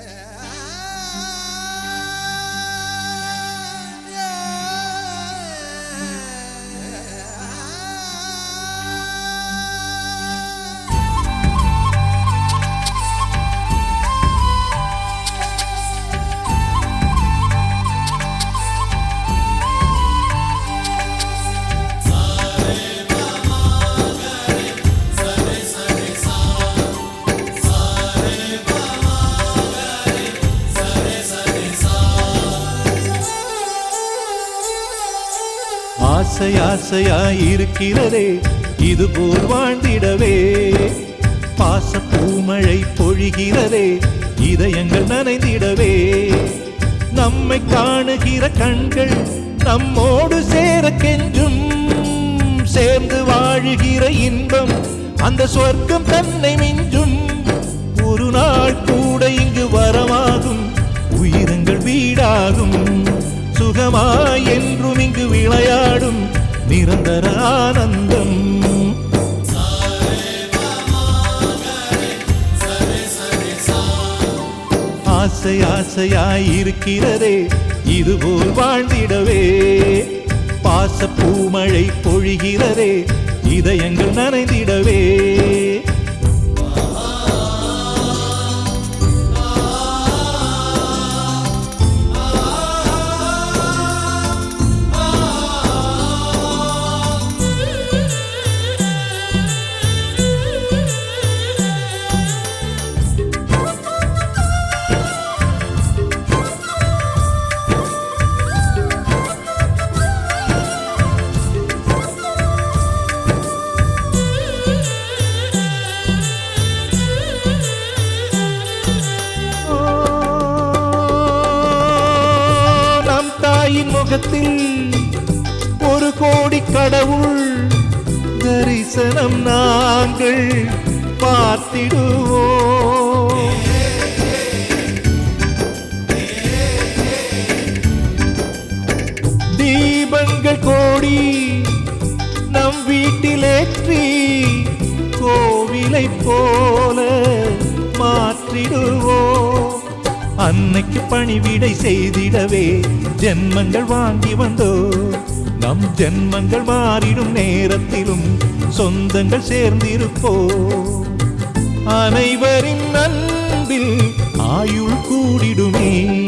yeah. ஆசை ஆசையாயிருக்கிறதே இது போல் வாழ்ந்திடவே. பாச பூமழை பொழிகிறதே இதயங்கள் நனைந்திடவே. நம்மை காணுகிற கண்கள் நம்மோடு சேர கெஞ்சும். சேர்ந்து வாழுகிற இன்பம் அந்த சொர்க்கம் தன்னை மிஞ்சும். ஆசை ஆசையாய் இருக்கிறதே இதுபோல் வாழ்ந்திடவே. பாச பூமழை பொழிகிறதே இதயங்கள் நனைந்திட தாயின் முகத்தில் ஒரு கோடி கடவுள் தரிசனம் நாங்கள் பார்த்திடுவோம். தீபங்கள் கோடி நம் வீட்டிலேற்றி கோவிலை போல மாற்றிடுவோம். அன்னைக்கு பணிவிடை செய்திடவே ஜென்மங்கள் வாங்கி வந்தோ. நம் ஜென்மங்கள் மாறிடும் நேரத்திலும் சொந்தங்கள் சேர்ந்திருப்போ. அனைவரின் அன்பில் ஆயுள் கூடிடுமே.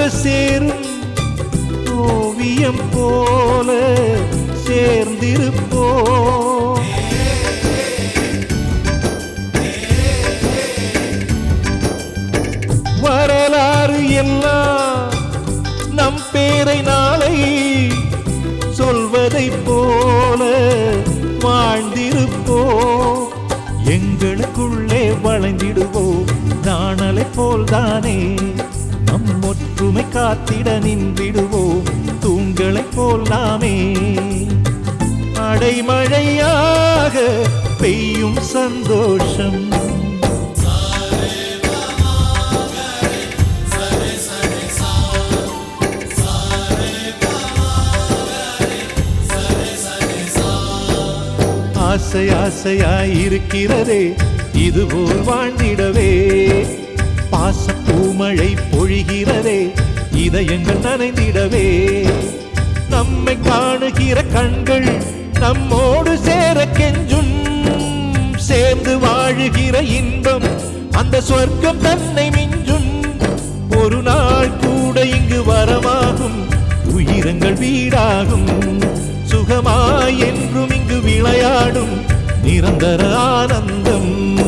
ஒன்றாக சேரும். ஓவியம் போல சேர்ந்திருப்போ வரலாறு எல்லாம் நம் பேரை நாளை சொல்வதை போல வாழ்ந்திருப்போ எங்களுக்குள்ளே வளைந்திடுவோம். நாணலை போல்தானே. நம் காத்திட நின்றிடுவோம். தூண்களைப் போல் நாமே. அடைமழையாக பெய்யும் சந்தோஷம். ஆசை ஆசையாயிருக்கிறதே இதுபோல் வாழ்ந்திடவே. பாச பூமழை பொழிகிறதே இதயங்கள் நனைந்திடவே. நம்மை காணுகிற கண்கள் நம்மோடு சேர கெஞ்சும். சேர்ந்து வாழுகிற இன்பம் அந்த சொர்க்கம் தன்னை மிஞ்சும். ஒரு நாள் கூட இங்கு வரமாகும் உயிரங்கள் வீடாகும். சுகமாய் என்றும் இங்கு விளையாடும் நிரந்தர ஆனந்தம்.